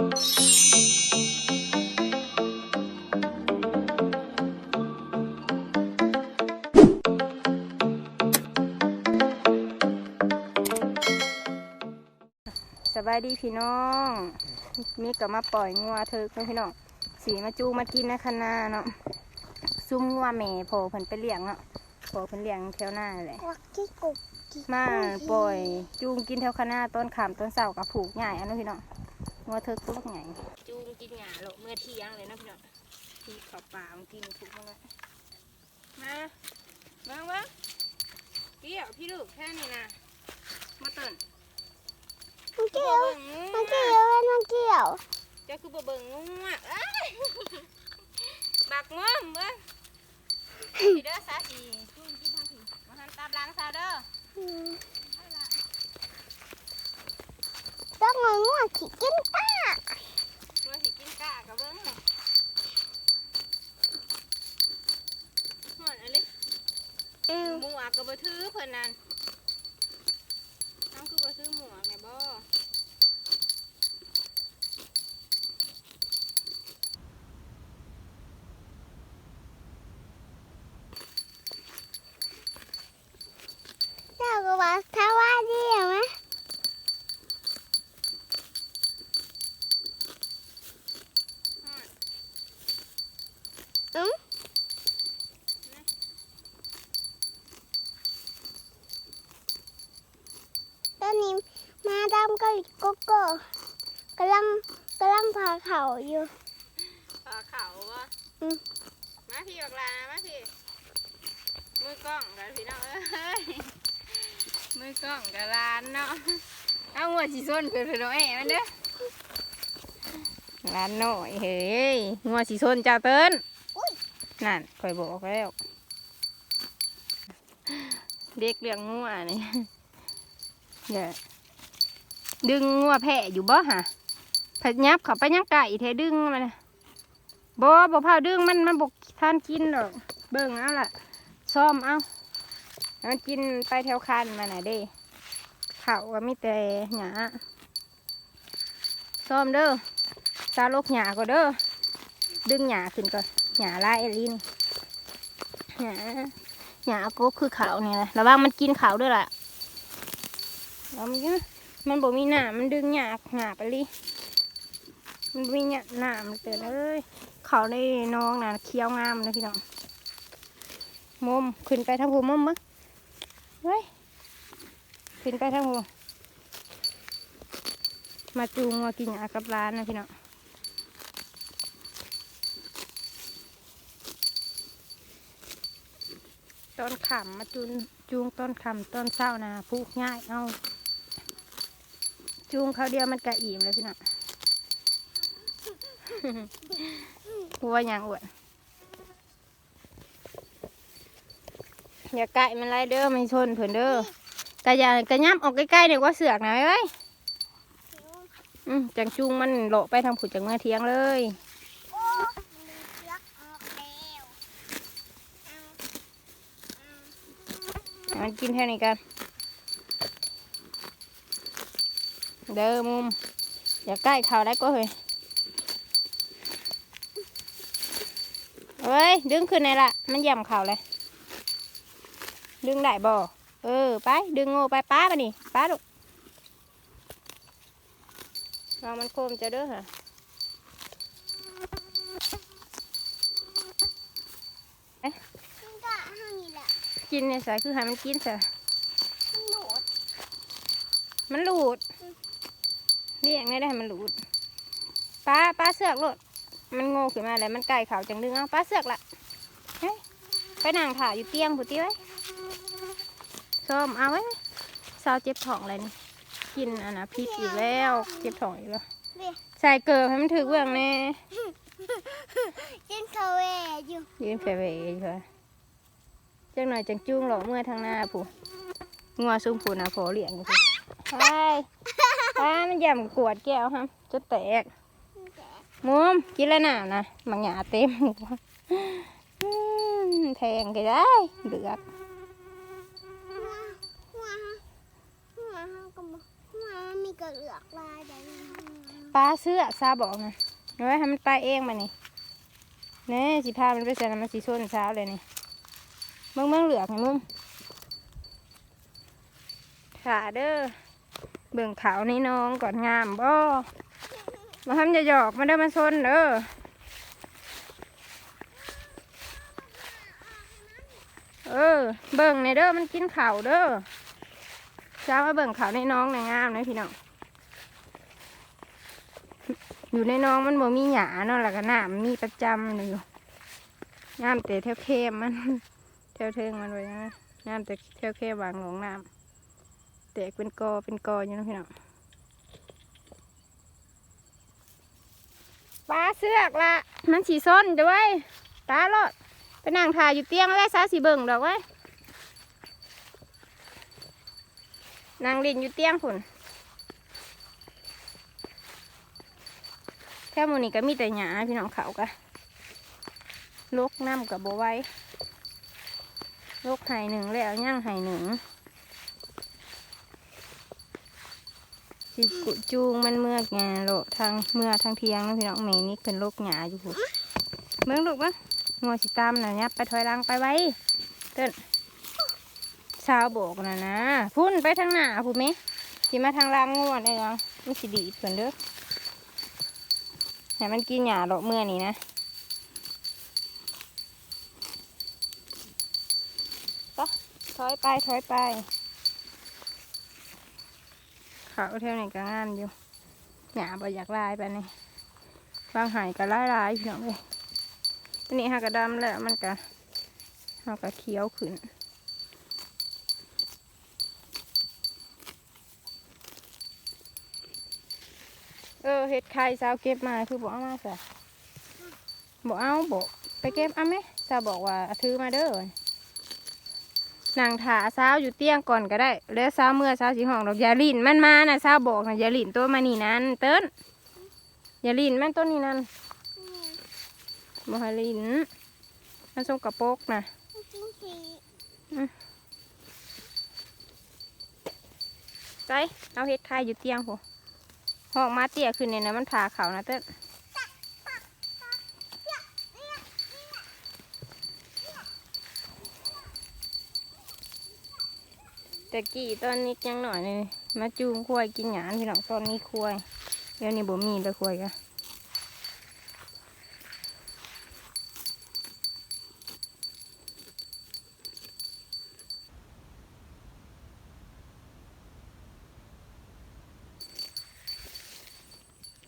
สบายดีพี่น้องมีก็มาปล่อยงัวเธอพี่น้องสีมาจูมากินนะคณะเนาะซุ่มงัวแม่โผเพิ่นไปเลี้ยงเนาะโผเพิ่นเลี้ยงแถวหน้าเลยวักที่กุกกิ๊กมาปล่อยจูงกินแถวคณะต้นขามต้นเสากับผูกใหญ่อันนู้นพี่น้อง งัวเธอตัวใหญ่จูงกินหญ้าโลเมื่อเที่ยงเลยนะพี่น้องที่ขอบป่ามันกินถูกมั้งมาเบิ้งเบิ้งเกี่ยวพี่ลูกแค่นี้นะมาเต้นมันเกี่ยวบ่บิ่งมันเกี่ยวมันเกี่ยวเจ้าคือบ่เบิ่งงูอะเอ้ยบักง่วมเบิ่งพี่เด้อสาสีจุ่มกินทางผีมาหันตามหล้างซาเด้ออืมต้องงงว่าขี้กินป้า ว่าสิกินกะกับเบิ่งเลยหอนอะไร อืม หมวกกับบ่ถือเพิ่นนั่นน้องคือบ่ถือหมวกแม่บ่ เจ้าก็ว่าถ้าว่าดีไหม หอน อืมตอนนี้มาดำกับ โกโก้กำลังกำลังพาเขาอยู่ปลาเขาบ่อืม มาพี่บักลามาพี่ มือกล้องกันพี่น้องเอ้ย มือกล้องกับร้านเนาะ เอาหัวสีส้นคือพี่น้องเอ้ยมันเด้อร้านหน่อยเฮ้ยงัวสีส้นจ้าเติ้นนั่นคอยบอกแล้ว เด็กเลี้ยงงัวนี่ เดี๋ยว ดึงงัวแพะอยู่บ่ฮะพยับเขาไปยังไก่เทดึงมันน่บ่บ่พาดึงมันมันบกท่านกินหรอกเบิ่งเอาล่ะซ่อมเอามันกินไปแถวคันมันน่ะเด้เขาก็มีแต่หยาซ่อมเด้อซาลกหยาก็เด้อดึงหยาขึ้นก่อนหยาลายเอลินหยาหยาก็คือเขาเนี่ยแหละระวังมันกินเขาด้วยล่ะแล้วมันก็ มันบ่มีหนามันดึงหยาหยาไปลิมันมีหยาหนามันเตือนเอ้ยเขาในน้องน่ะเคี้ยวงามเลยพี่น้องมุมขึ้นไปทางหัวมุมมั้งเฮ้ยขึ้นไปทางหัวมาจูงมากินหยากับร้านนะพี่น้องต้นขำมาจูนจูงต้นขำต้นเศร้านะผูกง่ายเอา จูงเขาเดียวมันกะอิ่มเลยพี่น้องหัวอย่างอวนอย่าไก่มันไรเด้อไม่ชนเผื่นเด้อกะอย่ากะย้ำออกใกล้ๆเดี๋ยวว่าเสือกน่อยเว้ยอืมจังจูงมันโหลไปทางผุดจังเมื่อเที่ยงเลยมันกินแค่นี้กัน เด้อมุมอย่าใกล้เขาได้ก็เฮ้ยเอ้ย ดึงขึ้นไหนละมันย่ำเขาเลย ดึงได้บ่เออ ไป ดึงโง่ไปป้าไปนี่ป้าลูกเรามันโคมจะเด้อฮะมันก็ห้างนี่แหละกินเนี่ยสายคือให้มันกินสะมันโหนดมันหลุดเรี ยกได้ได้ให้มันหลุดป้าป้าเสือกหลุดมันโง่ขึ้นมาแล้วมันไก่เขาจังดึงเอาป้าเสือกละเฮ้ยไปนั่งถ่ายอยู่เตียงผู้ตีไว้ส้มเอาไว้สาวเจ็บท้องอะไรนี่กินอันนะพิษอีกแล้วเจ็บท้องอีกแล้วเบี้ยใส่เกลือให้มันถือเบื้องแน่กินคาเวอยู่ยืนเฟเวอยู่ค่ะจังหน่อยจังจุ้งหลอกเมื่อทางหน้าผู้งัวซุ้มผู้นะพอเลี้ยงอยู่ค่ะไป ป้ามันย่ำกวดแก้วฮะจะแตกมุมกินแล้วน่ะนะมังหยาเต็มหัวอืมแทงก็ได้เลือกหัวหัวหัวหัวก็บอกหัวมีกระเหลือกลายแบบนี้ปลาเสื้อกซาบอกนะเอาไว้ให้มันไปเองมานี่เน่สิพามันไปใส่น้ำมันสีส้นเช้าเลยนี่เมืองเมืองเหลือกไงมุมขาเด้อ เบิ่งขาวนี่น้องก่อนงามบ่มาทำจะหยอกมาเด้มาซนเด้อเออ เบิ่งในเด้อมันกินข่าวเด้อเช้ามาเบิ่งข่าวในน้องในงามนะพี่น้อง อยู่ในน้องมันบ่มีหยาเนาะแล้วก็น้ำมีประจำเลยอยู่น้ำแต่เท่าเข้มมัน เท่าเทิงมันไว้นะน้ำแต่เท่าเข้มวางหลงน้ำ กเป็นกอเป็นกออยู่เนาะพี่น้องปลาเสือกละมันสีส้นจะไว้ตาลอดไปนั่งถ่ายอยู่เตียงแล้วซาสีเบิ่งดอกไว้นั่งล่นอยู่เตียงผุนแค่มูนี่ก็มีแต่หยาพี่น้องเขากะลกน้ำกับโบไว้ลกไห่หนึ่งแล้วย่างไห่หนึ่ง สิกุจูงมันเมื่อกงาโลทางเมื่อทางเทียงนะพี่น้องเมนี่เป็นโรคหยาอยู่หูเมื่อลูกมะงัวสิตามนะเนี่ยไปถอยหลังไปไว้เต้นชาวโบกน่ะนะพุ่นไปทางหน้าผู้ไหมสิมาทางล่างงัวได้ยังมันสิดีดเพื่อนเด้อให้มันกินหญ้าดอกเมื่อนี้นะก็ถอยไปถอยไป เขาเท่านี้ก็งามอยู่หญ้าบ่อยากลายไปนี่บางหายก็ลายลายพี่น้องเลยอันนี้หากระดำแล้วมันก็หากระเขียวขึ้นเออเห็ดไข่สาวเก็บมาคือบอกเอามาสะบอกเอาบอกไปเก็บเอาไหมสาวบอกว่าถือมาเด้อ นางถาเสาอยู่เตียงก่อนก็ได้แล้วเสาเมื่อเสาสีห้องดอกยาลินมันมานะเสาบอกนะยาลินตัวมานี่นั่นเติ้นยาลินมันต้นนี้นั่นบอกให้ลินมันส่งกระโปกนะไปเอาเห็ดไข่อยู่เตียงพอห้องมาเตี้ยขึ้นเนี่ยนะมันผ่าเขานะเติ้น ต่กี้ตอนนี้ยังหน่อยเลยมาจูงควายกินหยานพี่น้องตอนนี้ควายเดี๋ยวนี้บ่มีแล้วควายกะ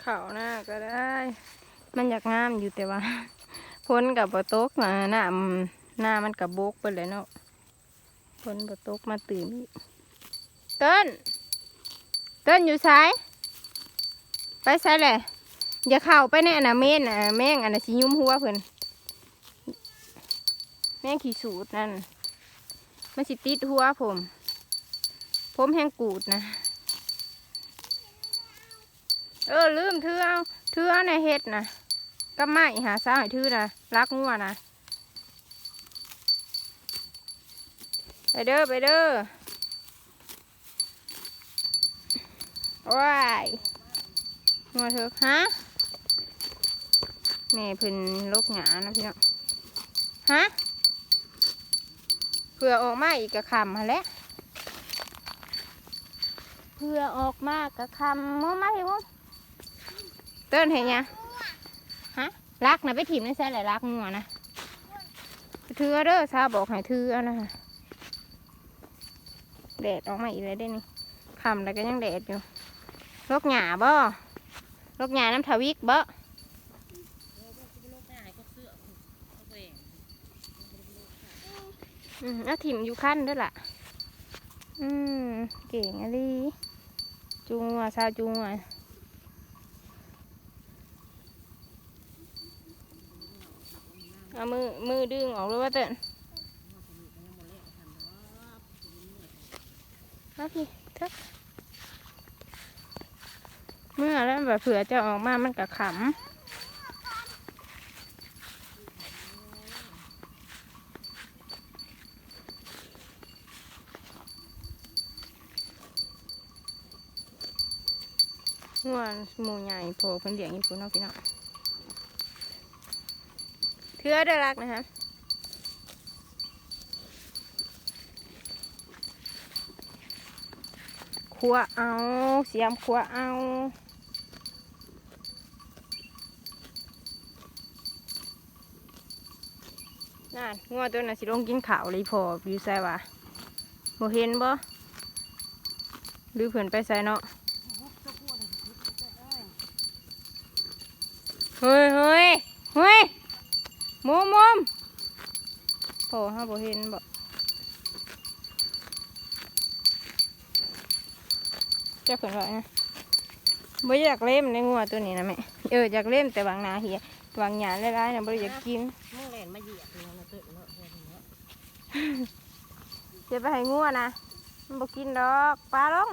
เขาหน้าก็ได้ มันอยากงามอยู่แต่ว่า พ้นกับปตกนะหน้าหน้ามันกับบกไปเลยเนาะ นบตกมาตื่นเต้น เต้นอยู่ซ้าย ไปซ้ายแหละอย่าเข้าไปในอนนะเมนน่ะแม่งอนนะสิยุ่มหัวเพิ่นแม่งขี่สูดนั่นมันสิติดหัวผม ผมแห้งกูดนะ เออลืมถือเอาถือเอาในเฮ็ดนะก็ไม่หาสาวให้ถือนะรักงัวนะ ไป เด้อไปเด้อว้ายงัวเถอะฮะแม่พิ่นลกหงานะพี่น้องฮะเพื่อออกมาอีกกะคำฮะแล้วเพื่อออกมากะคำมั่วมาพี่มั่วเต้นเห็นยังฮะรักนะไปถิ่มในแซ่หละรักงัวนะถือเอเด้อซาบอกให้ถือเอนะ แดดออกมาอีกเลยได้นี่คำแล้วก็ยังแดดอยู่โลกหญ้าบ่โลกหญ้าน้ำทวิกบ่อืมอาถิ่มอยู่ขั้นด้วยล่ะ อืม เก่งอะไรจูงว่ะซาจูงว่ะเอามือมือดึงออกเลยว่าเต้น มาพี่เถอะเมื่อแล้วแบบเผื่อจะออกมามันกะขำงัวหมูใหญ่โผล่เพิ่นเลี้ยงอยู่พุ่นเนาะพี่น้องเทือได้รักนะคะ ขัวเอา เสียมขัวเอานั่นงัวตัวน่ะสิลงกินข้าวเลยพออยู่ใส่ว่าบ่เห็นบ่หรือเพิ่นไปใส่เนาะเฮ้ยเฮ้ยเฮ้ยมุมมุมโอ้ฮะบ่เห็นบ่ จ้าเพิ่นว่าไงบ่อยากเล่มในงัวตัวนี้นะแม่เอออยากเล่มแต่บางหนาเหียบางหยาหลายๆนะบ่ได้อยากกินมึงเล่นมาเหยียบเนาะเติเนาะเฮ็ดเนาะเดี๋ยวไปให้งัวนะมันบอกกินดอกปลาลง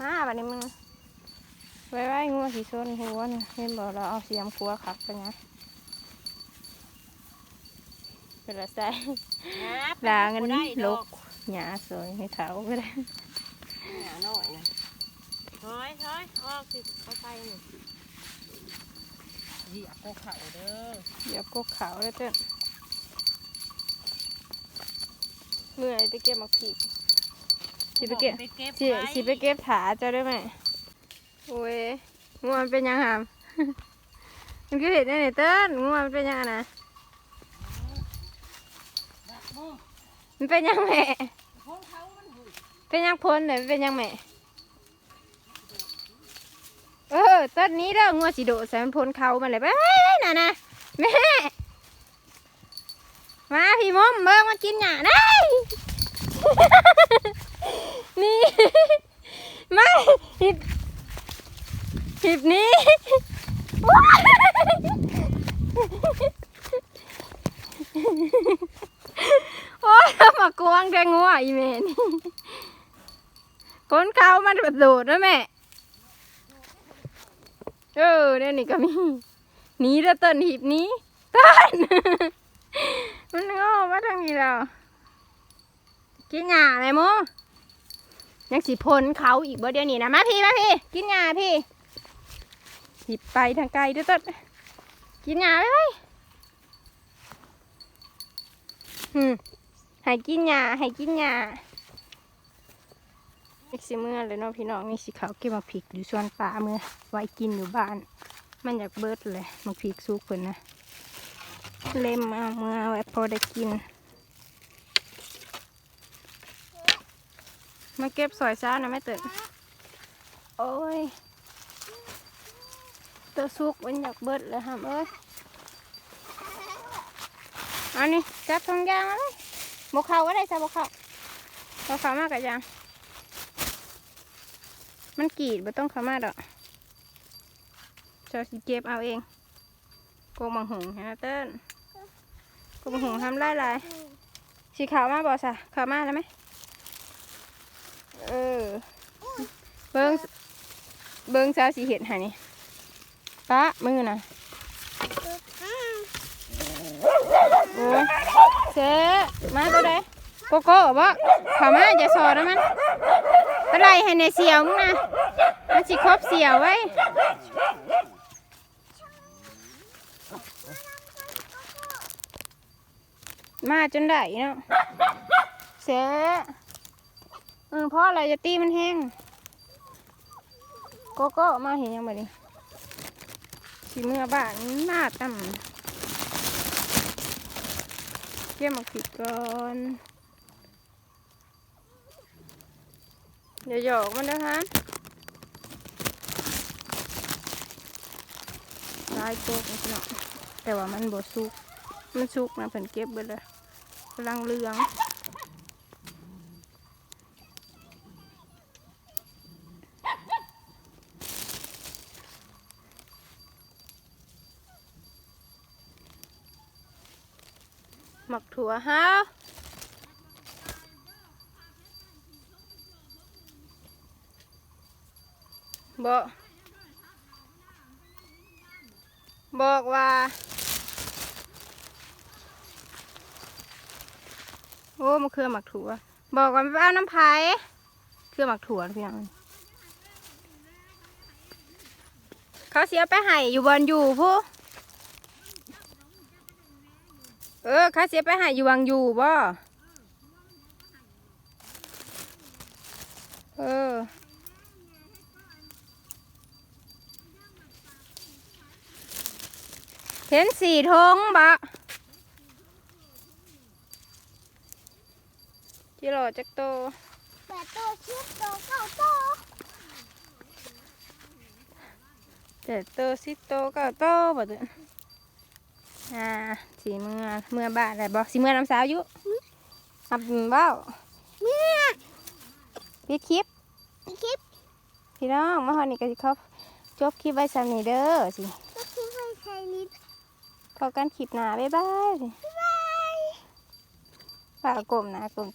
มาบัดนี้มึงไว้ไว้งัวสีส้นหัวนี่เห็นบอกเราเอาเสียมครัวขับไปไงเป็นละใส่ลาเงินลกหยาสวยให้เขาก็ได้ หนาหน่อยนะถอยถอยออกสิเอาไปนี่เหยียบพวกเขาเด้อเดี๋ยวกกเขาได้เต้นเมื่อยไปเก็บมักผีสิไปเก็บไปเก็บสิไว้สิไปเก็บถาเจะได้ไหมโอ้ยงัวมันเป็นยังหามมันคือเห็นได้ไหนเต้นงัวมันเป็นยังอะนะมึงมันเป็นยังแม่ พวกเขามันหุ่ย เป็นยังพ้นเลยมันเป็นยังแม่เออต้นนี้เด้องัวสีโดดใส่มันพ้นเขามาเลยไปน่ะนะแม่มาพี่มอมเบิ่งมากินหยาได้ นี่ มาหิบหิบนี้ โอ้ยมากวางแดงงัวอีเมนี่คนเขา มันแบบโดดนะแม่ เออเดี๋ยวนี้ก็มีหนีแล้วต้นหีบนี้ต้นมันงอมาทางนี้แล้วกินหญ้าอะไรโมยังสิพลเขาอีกบ่เดี๋ยวนี้นะมาพี่มาพี่ กินหญ้าพี่หิบไปทางไกลเด้วยต้นกินหญ้าไปไปอืมให้กินหญ้าให้กินหญ้า อีกสิเมื่อเลยเนาะพี่น้องนี่สิเขาเก็บมาผิกอยู่ส่วนป่าเมื่อไว้กินอยู่บ้าน มันอยากเบิดเลยมาผิกซุกเพิ่นนะเล่มเอาเมื่อไว้พอได้กิน มาเก็บสอยซ่านะแม่เตื่นโอ้ยตัวสุกมันอยากเบิดเลยฮะเอ้ยเอันนี้จับทองยางมาเลยบกเขาก็ได้จ้ะบกเขาบกเขามากกับยาง มันกรีดไม่ต้องเขามาดอกเจ้าสิเก็บเอาเองโกงบังหงนไหมเต้นโกงบังหงทำไล่ลายสีขาวมาบอสะขาวมาแล้วไหมเออ เบิ้งเบิ้งซาสีเห็ดหานี่ปะมือนะโอ้ยเจ๊มาตัวใดโกโก้บ่ขาวมาอย่าสอนะมัน ไรให้ในเสียวมึงนะมันสิครบเสียวไว้มาจนได้เนาะเสียเออเพราะอะไรจะตีมันแห้งโกโก้มาเห็นยังไงดิสีเมื่อบ้านหน้าตั้มเกี่ยมมาผิดก่อน เดี๋ยวหยอกมันนะฮะลายโกกนิดหน่อยแต่ว่ามันบดสุก มันสุกนะเพิ่นเก็บไปเลยกำลังเลืองหมักถั่วฮะ บอกบอกว่า โอ้มันคือหมักถั่ว บอกว่าไม่เอาน้ำพายคือหมักถั่วพี่น้องเขาเสียไปให้อยู่บอนอยู่ผู้เออเขาเสียไปให้อยู่วังอยู่บ่เออ เห็นสี่ทงบะจิโร่จักโตแปดโตชิดโตเก้าโตเจ็ดโตสิบโตเก้าโตบ่เด้ออ่าสีเมื่อเมื่อบ้านอะไรบอกสีเมื่อน้ำสาวอยู่อับเบ้าเมื่อพี่คลิปอีคลิปพี่น้องมาฮอดนี่ก็สิเขาจบคลิปไว้สำนี้เด้อสิก็คือให้ใช้ลิ้น พอกันคลิปหน้าบ๊ายบายสิบ๊ายบายฝากกลมหนะกลม